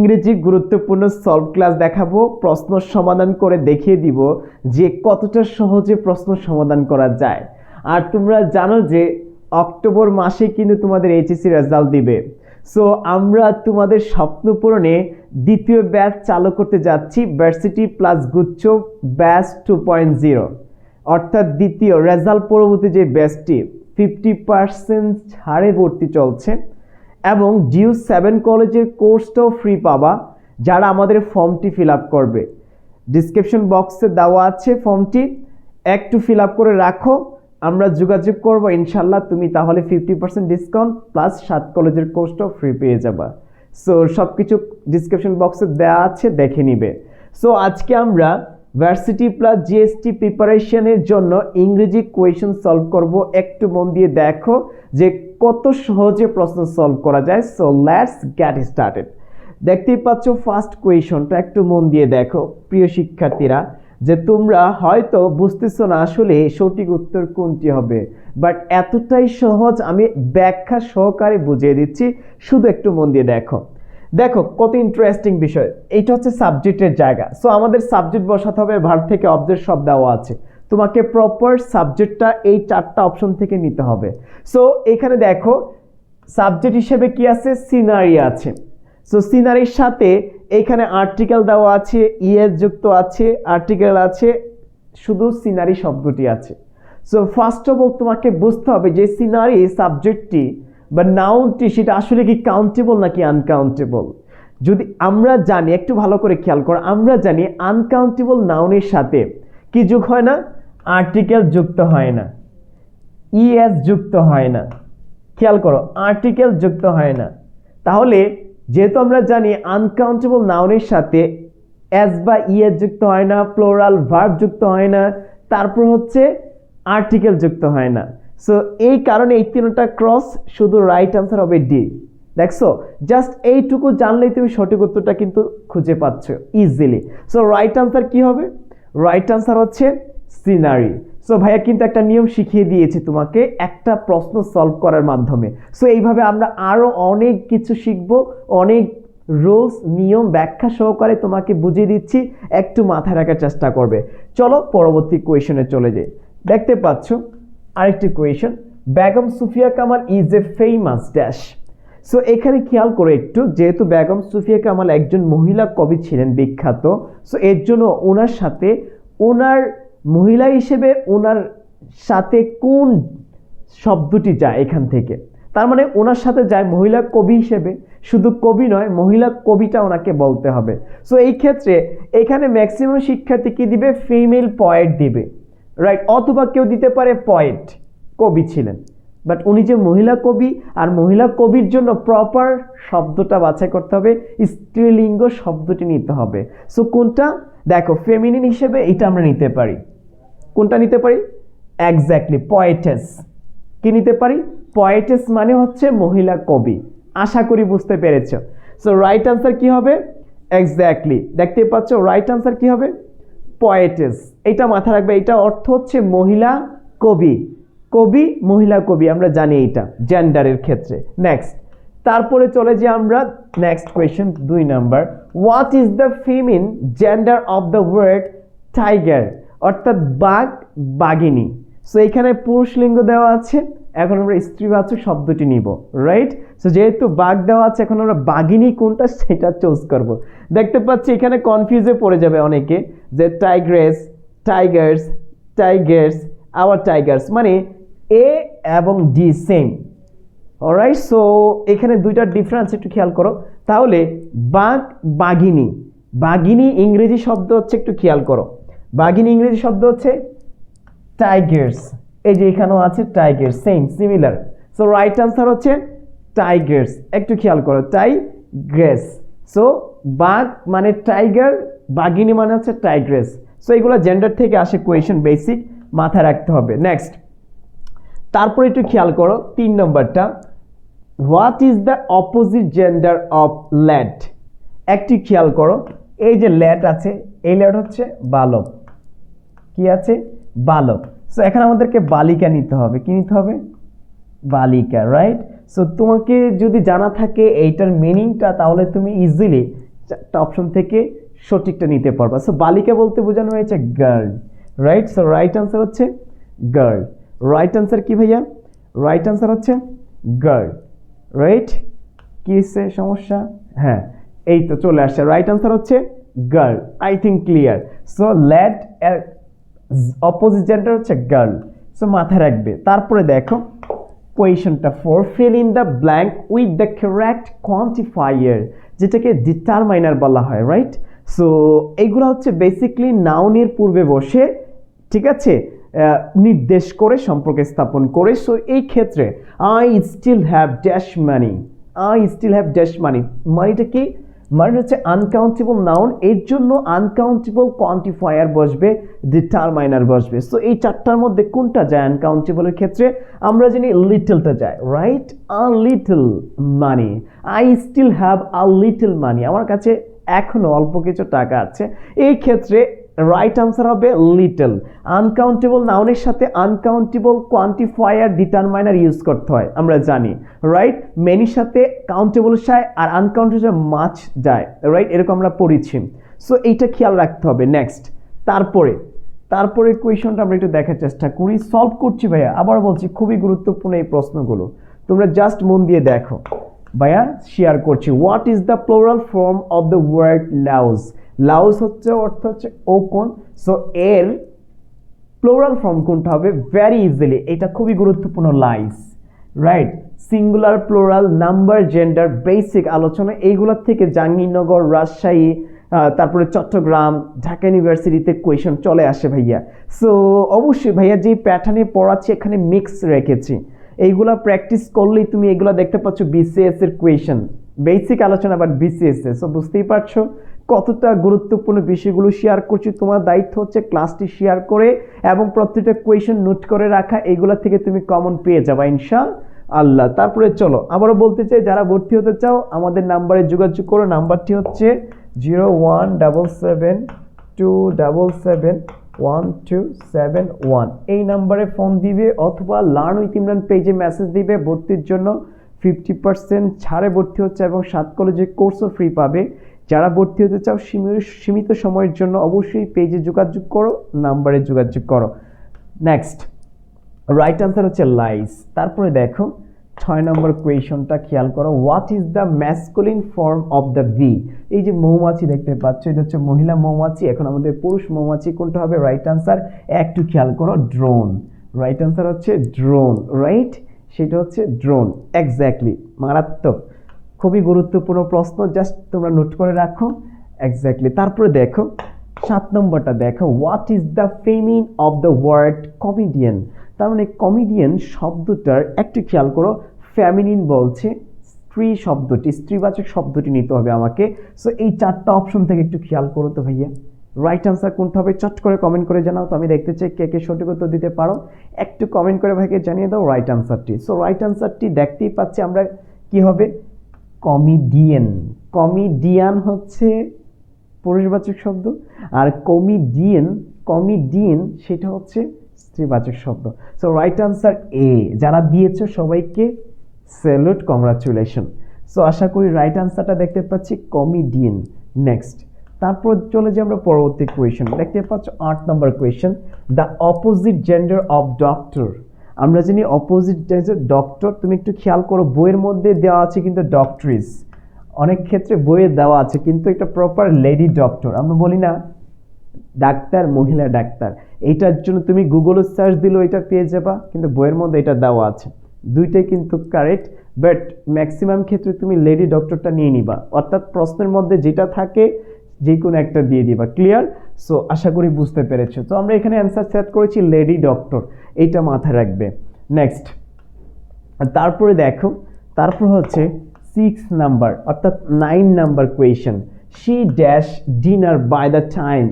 ইংরেজি গুরুত্বপূর্ণ solve class দেখাবো, প্রশ্ন সমাধান করে দেখিয়ে দিব যে কতটা সহজে প্রশ্ন সমাধান করা যায়। আর তোমরা জানো যে অক্টোবর মাসে কিন্তু তোমাদের এইচএসসি রেজাল্ট দিবে। সো আমরা তোমাদের স্বপ্ন পূরণে দ্বিতীয় ব্যাচ চালু করতে যাচ্ছি ভার্সিটি প্লাস গুচ্ছ ব্যাচ টু পয়েন্ট জিরো অর্থাৎ দ্বিতীয় রেজাল্ট পরবর্তী যে ব্যাচটি ফিফটি পার্সেন্ট ছাড়ে ভর্তি চলছে। এবং ডিউ সেভেন কলেজের কোর্সটাও ফ্রি পাবা, যারা আমাদের ফর্মটি ফিল আপ করবে। ডিসক্রিপশন বক্সে দেওয়া আছে ফর্মটি একটু ফিল আপ করে রাখো, আমরা যোগাযোগ করব ইনশাল্লাহ তুমি তাহলে ফিফটি পার্সেন্ট ডিসকাউন্ট প্লাস সাত কলেজের কোর্সটাও ফ্রি পেয়ে যাবা। সো সব কিছু ডিসক্রিপশন বক্সে দেওয়া আছে, দেখে নিবে। সো আজকে আমরা ভার্সিটি প্লাস জিএসটি প্রিপারেশনের জন্য ইংরেজি কোয়েশন সলভ করব। একটু মন দিয়ে দেখো যে কত সহজে প্রশ্ন সলভ করা যায়। সো লেটস গেট স্টার্টেড দেখতেই পাচ্ছ ফার্স্ট কোয়েশনটা একটু মন দিয়ে দেখো, প্রিয় শিক্ষার্থীরা, যে তোমরা হয়তো বুঝতেছো না আসলে সঠিক উত্তর কোনটি হবে। বাট এতটাই সহজ আমি ব্যাখ্যা সহকারে বুঝিয়ে দিচ্ছি। শুধু একটু মন দিয়ে দেখো। দেখো, কত ইন্টারেস্টিং বিষয়। এইটা হচ্ছে সাবজেক্টের জায়গা। সো আমাদের সাবজেক্ট বসাতে হবে ভার্ব থেকে অবজেক্ট সব দেওয়া আছে। তোমাকে প্রপার সাবজেক্টটা এই চারটা অপশন থেকে নিতে হবে। সো এখানে দেখো সাবজেক্ট হিসেবে কি আছে? সিনারি আছে। সো সিনারির সাথে এখানে আর্টিকেল দেওয়া আছে ইএস যুক্ত আছে আর্টিকেল আছে, শুধু সিনারি শব্দটি আছে। সো ফার্স্ট অফ অল তোমাকে বুঝতে হবে যে সিনারি সাবজেক্টটি বা নাউনটি সেটা আসলে কি কাউন্টেবল নাকি আনকাউন্টেবল যদি আমরা জানি, একটু ভালো করে খেয়াল করো, আমরা জানি আনকাউন্টেবল নাউনের সাথে কি যোগ হয় না? আর্টিকেল যুক্ত হয় না। ইএস যুক্ত হয় না। খেয়াল করো আর্টিকেল যুক্ত হয় না। তাহলে যেহেতু আমরা জানি আনকাউন্টেবল নাউনের সাথে এস বা ইএস যুক্ত হয় না প্লোরাল ভার্ব যুক্ত হয় না, তারপর হচ্ছে আর্টিকেল যুক্ত হয় না। সো এই কারণে এই তিনটা ক্রস শুধু রাইট আনসার হবে ডি দেখছ? জাস্ট এইটুকু জানলেই তুমি সঠিক উত্তরটা কিন্তু খুঁজে পাচ্ছ ইজিলি সো রাইট আনসার কি হবে? রাইট আনসার হচ্ছে সিনারি সো ভাইয়া কিন্তু একটা নিয়ম শিখিয়ে দিয়েছি তোমাকে, একটা প্রশ্ন সলভ করার মাধ্যমে। সো এইভাবে আমরা আরও অনেক কিছু শিখব, অনেক রুলস নিয়ম, ব্যাখ্যা সহকারে তোমাকে বুঝিয়ে দিচ্ছি, একটু মাথায় রাখার চেষ্টা করবে। চলো পরবর্তী কোয়েশনে চলে যাই। দেখতে পাচ্ছ আরেকটি question Begum Sufia Kamal is a famous dash so এখানে খেয়াল করে একটু, যেহেতু বেগম সুফিয়া কামাল একজন মহিলা কবি ছিলেন, বিখ্যাত সো এর জন্য ওনার সাথে, ওনার মহিলা হিসেবে ওনার সাথে কোন শব্দটি যায় এখান থেকে? তার মানে ওনার সাথে যায় মহিলা কবি হিসেবে, শুধু কবি নয়, মহিলা কবিটা ওনাকে বলতে হবে। সো এই ক্ষেত্রে এখানে ম্যাক্সিমাম শিক্ষার্থী কী দিবে? ফিমেল পয়েট দিবে। রাইট অথবা কেউ দিতে পারে পয়েট কবি ছিলেন। বাট উনি যে মহিলা কবি, আর মহিলা কবির জন্য প্রপার শব্দটা বাছাই করতে হবে, স্ত্রীলিঙ্গ শব্দটি নিতে হবে। সো কোনটা? দেখো ফেমিনিন হিসেবে এটা আমরা নিতে পারি। কোনটা নিতে পারি? এক্স্যাক্টলি পয়েটেস কি নিতে পারি? পয়েটেস মানে হচ্ছে মহিলা কবি। আশা করি বুঝতে পেরেছ। সো রাইট আনসার কি হবে? এক্স্যাক্টলি দেখতে পাচ্ছ রাইট আনসার কি হবে? পয়েটেস এটা মাথা রাখবে এটা অর্থ হচ্ছে মহিলা কবি। কবি, মহিলা কবি, আমরা জানি এটা জেন্ডারের ক্ষেত্রে। নেক্সট তারপরে চলে যে আমরা নেক্সট কোয়েশ্চেন দুই number what is the feminine gender of the word tiger অর্থাৎ বাঘ, বাঘিনী। সো এখানে পুরুষ লিঙ্গ দেওয়া আছে, এখন আমরা স্ত্রীবাচক শব্দটি নিব রাইট সো যেহেতু বাঘ দেওয়া আছে, এখন আমরা বাঘিনী কোনটা, সেটা চুজ করব। দেখতে পাচ্ছি, এখানে কনফিউজে পড়ে যাবে অনেকে। যে tigress tigers tigers our tigers মানে এ এবং ডি সেম অলরাইট সো এখানে দুইটা ডিফারেন্স একটু খেয়াল করো। তাহলে বাঘ, বাঘিনী। বাঘিনী ইংরেজি শব্দ হচ্ছে একটু খেয়াল করো। বাঘিনী ইংরেজি শব্দ হচ্ছে টাইগার্স এই যে এখানেও আছে tigers same similar so right answer হচ্ছে টাইগার্স একটু খেয়াল করো টাইগ্রেস সো বাঘ মানে টাইগার বাঘিনী মানে হচ্ছে টাইগ্রেস সো এগুলো জেন্ডার থেকে আসে কোয়েশন বেসিক মাথায় রাখতে হবে। নেক্সট তারপরে একটু খেয়াল করো, তিন নম্বরটা। What is the opposite gender of lad একটি খেয়াল করো, এই যে ল্যাট আছে, এই ল্যাড হচ্ছে বালক। কি আছে? বালক। সো এখন আমাদেরকে বালিকা নিতে হবে। কি নিতে হবে? বালিকা রাইট সো তোমাকে যদি জানা থাকে এইটার মিনিংটা তাহলে তুমি ইজিলি চারটা অপশন থেকে সঠিকটা নিতে পারবা। সো বালিকা বলতে বোঝানো হয়েছে girl right so right answer হচ্ছে গার্ল রাইট আনসার কি ভাইয়া? রাইট আনসার হচ্ছে গার্ল রাইট কি হচ্ছে সমস্যা? হ্যাঁ এই তো চলে আসছে। রাইট আনসার হচ্ছে girl I think clear so এর অপোজিট জেন্ডার হচ্ছে গার্ল সো মাথায় রাখবে। তারপরে দেখো, কোয়েশনটা four fill in the blank with the correct quantifier যেটাকে ডিটারমাইনার বলা হয় রাইট সো এইগুলো হচ্ছে বেসিকলি নাউনের পূর্বে বসে, ঠিক আছে? নির্দেশ করে, সম্পর্ক স্থাপন করে। সো এই ক্ষেত্রে I still have dash money I still have dash money মানিটা কি? মানে হচ্ছে আনকাউন্টেবল নাউন এর জন্য আনকাউন্টেবল কোয়ান্টিফায়ার বসবে ডিটারমাইনার বসবে। সো এই চারটার মধ্যে কোনটা যায় আনকাউন্টেবলের ক্ষেত্রে? আমরা জানি লিটলটা যায় right a little money I still have a little money আমার কাছে এখনও অল্প কিছু টাকা আছে। এই ক্ষেত্রে রাইট আনসার হবে লিটল আনকাউন্টেবল নাউনের সাথে আনকাউন্টেবল কোয়ান্টিফায়ার ডিটারমাইনার ইউজ করতে হয়, আমরা জানি রাইট মেনির সাথে কাউন্টেবল সায় আর আনকাউন্টেবল মাছ যায় রাইট এরকম আমরা পড়েছি। সো এইটা খেয়াল রাখতে হবে। নেক্সট তারপরে তারপরে কোয়েশনটা আমরা একটু দেখার চেষ্টা করি। সলভ করছি ভাইয়া। আবার বলছি, খুবই গুরুত্বপূর্ণ এই প্রশ্নগুলো। তোমরা জাস্ট মন দিয়ে দেখো। ভাইয়া শেয়ার করছি। What is the plural form of the word louse louse হচ্ছে অর্থ হচ্ছে ওকন সো এর প্লোরাল ফর্ম কোনটা হবে? ভেরি ইজিলি এটা খুবই গুরুত্বপূর্ণ lice right singular plural number gender basic আলোচনা, এইগুলোর থেকে জাহাঙ্গীরনগর, রাজশাহী তারপরে চট্টগ্রাম, ঢাকা ইউনিভার্সিটিতে কোয়েশন চলে আসে ভাইয়া। সো অবশ্যই ভাইয়া যে প্যাটার্নে পড়াচ্ছি, এখানে মিক্স রেখেছি। এইগুলা প্র্যাকটিস করলেই তুমি এগুলা দেখতে পাচ্ছ বিসিএস এর কোয়েশন বেসিক আলোচনা বাট বিসিএস এ। সো বুঝতেই পারছ কতটা গুরুত্বপূর্ণ বিষয়গুলো শেয়ার করছি। তোমার দায়িত্ব হচ্ছে ক্লাসটি শেয়ার করে এবং প্রত্যেকটা কোয়েশন নোট করে রাখা। এগুলো থেকে তুমি কমন পেয়ে যাবা ইনশা আল্লাহ তারপরে চলো, আবারও বলতে চাই, যারা ভর্তি হতে চাও, আমাদের নাম্বারে যোগাযোগ করো। নাম্বারটি হচ্ছে zero one double seven two double seven one two seven one এই নাম্বারে ফোন দিবে অথবা লার্ন উইথ ইমরান পেজে মেসেজ দিবে, ভর্তির জন্য ফিফটি পার্সেন্ট ছাড়ে ভর্তি হচ্ছে এবং সাত কলেজে কোর্সও ফ্রি পাবে। যারা ভর্তি হতে চাও সীমি- সীমিত সময়ের জন্য অবশ্যই পেজে যোগাযোগ করো, নাম্বারে যোগাযোগ করো। নেক্সট রাইট আনসার হচ্ছে লাইস তারপরে দেখো ছয় নম্বর কোয়েশনটা খেয়াল করো। What is the masculine form of the bee এই যে মৌমাছি দেখতে পাচ্ছ, এটা হচ্ছে মহিলা মৌমাছি। এখন আমাদের পুরুষ মৌমাছি কোনটা হবে? রাইট আনসার একটু খেয়াল করো ড্রোন রাইট আনসার হচ্ছে ড্রোন রাইট সেটা হচ্ছে ড্রোন এক্স্যাক্টলি মারাত্মক। খুবই গুরুত্বপূর্ণ প্রশ্ন জাস্ট তোমরা নোট করে রাখো। এক্স্যাক্টলি তারপরে দেখো, সাত নম্বরটা দেখো। What is the feminine of the word comedian তার মানে কমেডিয়ান শব্দটার একটু খেয়াল করো ফ্যামিনিন বলছে, স্ত্রী শব্দটি, স্ত্রীবাচক শব্দটি নিতে হবে আমাকে। সো এই চারটা অপশন থেকে একটু খেয়াল করো তো ভাইয়া। রাইট আনসার কোনটা হবে? চট করে কমেন্ট করে জানাও তো, আমি দেখতে চাই কে কে সঠিক উত্তর দিতে পারো। একটু কমেন্ট করে ভাইকে জানিয়ে দাও রাইট আনসারটি সো রাইট আনসারটি দেখতেই পাচ্ছি আমরা কি হবে? কমিডিয়ান কমিডিয়ান হচ্ছে পুরুষবাচক শব্দ। আর কমিডিয়ান কমিডিয়ান সেটা হচ্ছে স্ত্রীবাচক শব্দ। সো রাইট আনসার এ যারা দিয়েছ সবাইকে স্যালুট কংগ্রাচুলেশন সো আশা করি রাইট আনসারটা দেখতে পাচ্ছি কমিডিয়ান নেক্সট তারপর চলে যাই আমরা পরবর্তী কোয়েশন দেখতে পাচ্ছ আট number question the opposite gender of doctor আমরা জানি অপোজিট জেন্ডার ডক্টর তুমি একটু খেয়াল করো, বইয়ের মধ্যে দেওয়া আছে কিন্তু ডক্টরিস অনেক ক্ষেত্রে বইয়ে দেওয়া আছে, কিন্তু এটা প্রপার লেডি ডক্টর আমরা বলি না ডাক্তার, মহিলা ডাক্তার। এইটার জন্য তুমি গুগলে সার্চ দিলেও এটা পেয়ে যাবা, কিন্তু বইয়ের মধ্যে এটা দেওয়া আছে। দুইটাই কিন্তু কারেক্ট বাট ম্যাক্সিমাম ক্ষেত্রে তুমি লেডি ডক্টরটা নিয়ে নিবা। অর্থাৎ প্রশ্নের মধ্যে যেটা থাকে, যে কোনো একটা দিয়ে দিবা। ক্লিয়ার সো আশা করি বুঝতে পেরেছ। তো আমরা এখানে অ্যান্সার সেট করেছি লেডি ডক্টর এইটা মাথায় রাখবে। নেক্সট তারপরে দেখো, তারপর হচ্ছে সিক্স নাম্বার অর্থাৎ nine number question she dash dinner by the time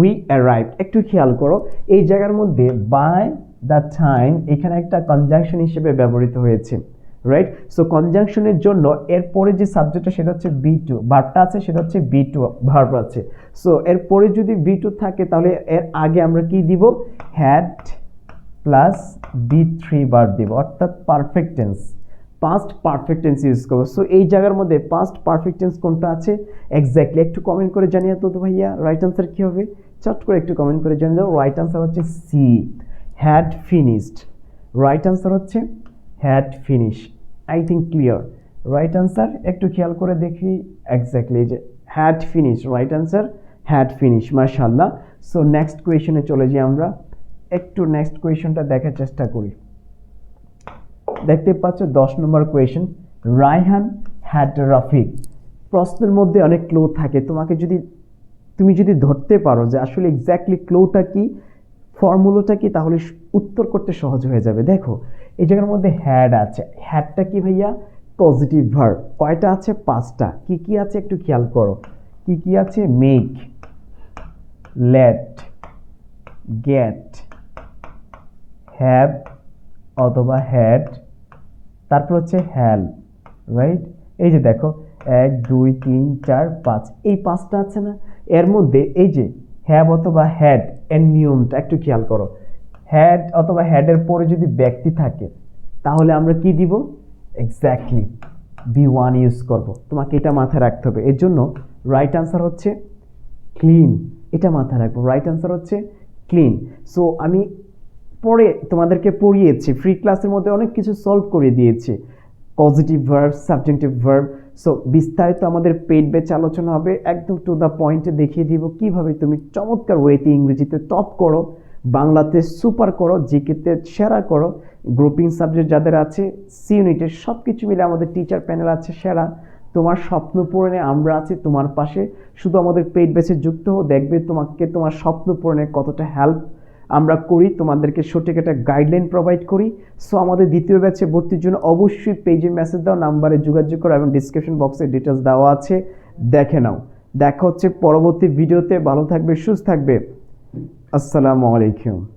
we arrive একটু খেয়াল করো, এই জায়গার মধ্যে বাই দ্য টাইম এখানে একটা কনজাংশন হিসেবে ব্যবহৃত হয়েছে রাইট সো কনজাংশনের জন্য এরপরে যে সাবজেক্টটা সেটা হচ্ছে বি টু ভার্বটা আছে, সেটা হচ্ছে বি টু ভার্ব আছে। সো এরপরে যদি বি টু থাকে, তাহলে এর আগে আমরা কি দিব? হ্যাড প্লাস বি থ্রি বার দিব, অর্থাৎ perfect tense past perfect tense use করব। সো এই জায়গার মধ্যে পাস্ট পারফেক্ট টেন্স কোনটা আছে? এক্স্যাক্টলি একটু কমেন্ট করে জানিয়ে তো তো ভাইয়া রাইট আনসার কী হবে? চট করে একটু কমেন্ট করে জানিয়ে দাও রাইট আনসার হচ্ছে C had finished right answer হচ্ছে had finish I think clear right answer একটু খেয়াল করে দেখি এক্স্যাক্টলি যে had finish right answer had finish মার্শাল্লাহ সো নেক্সট কোয়েশনে চলে যাই আমরা। একটু নেক্সট কোয়েশনটা দেখার চেষ্টা করি। দেখতে পাচ্ছ দশ নম্বর কোয়েশন রায়হান হ্যাড রাফিক প্রশ্নের মধ্যে অনেক ক্লো থাকে। তোমাকে যদি, তুমি যদি ধরতে পারো যে আসলে এক্স্যাক্টলি ক্লোটা কি ফর্মুলাটা কি? তাহলে উত্তর করতে সহজ হয়ে যাবে। দেখো, এই জায়গার মধ্যে হ্যাড আছে। হ্যাডটা কি ভাইয়া? পজিটিভ ভার্ব কয়টা আছে? পাঁচটা। কি কি আছে একটু খেয়াল করো। কি কি আছে? মেক লেট গেট হ্যাভ অথবা হ্যাড তারপর হচ্ছে হ্যাল রাইট এই যে দেখো, এক, দুই, তিন, চার, পাঁচ। এই পাঁচটা আছে না? এর মধ্যে এই যে হ্যাভ অথবা হ্যাড এর নিয়মটা একটু খেয়াল করো। হ্যাড অথবা হ্যাডের পরে যদি ব্যক্তি থাকে, তাহলে আমরা কি দিব? এক্স্যাক্টলি বি ওয়ান ইউজ করব। তোমাকে এটা মাথায় রাখতে হবে। এর জন্য রাইট আনসার হচ্ছে ক্লিন এটা মাথায় রাখব। রাইট আনসার হচ্ছে ক্লিন সো আমি পরে তোমাদেরকে পড়িয়েছি। ফ্রি ক্লাসের মধ্যে অনেক কিছু সলভ করে দিয়েছি। Positive verb subjective verb so বিস্তারিত আমাদের পেড ব্যাচ আলোচনা হবে। একদম টু দ্য পয়েন্টে দেখিয়ে দিব কীভাবে তুমি চমৎকার ওয়েতে ইংরেজিতে টপ করো, বাংলাতে সুপার করো, জিকেতে সেরা করো। গ্রুপিং সাবজেক্ট যাদের আছে সি ইউনিটের সব কিছু মিলে আমাদের টিচার প্যানেল আছে সেরা। তোমার স্বপ্ন পূরণে আমরা আছি তোমার পাশে। শুধু আমাদের পেইড ব্যাচে যুক্ত হও, দেখবে তোমাকে তোমার স্বপ্ন পূরণে কতটা হেল্প আমরা করি, তোমাদেরকে সঠিক একটা গাইডলাইন প্রোভাইড করি। সো আমাদের দ্বিতীয় ব্যাচে ভর্তির জন্য অবশ্যই পেজে মেসেজ দাও নাম্বারে যোগাযোগ করো এবং ডিসক্রিপশন বক্সে ডিটেলস দেওয়া আছে। দেখে নাও। দেখা হচ্ছে পরবর্তী ভিডিওতে ভালো থাকবে, সুস্থ থাকবে। আসসালামু আলাইকুম।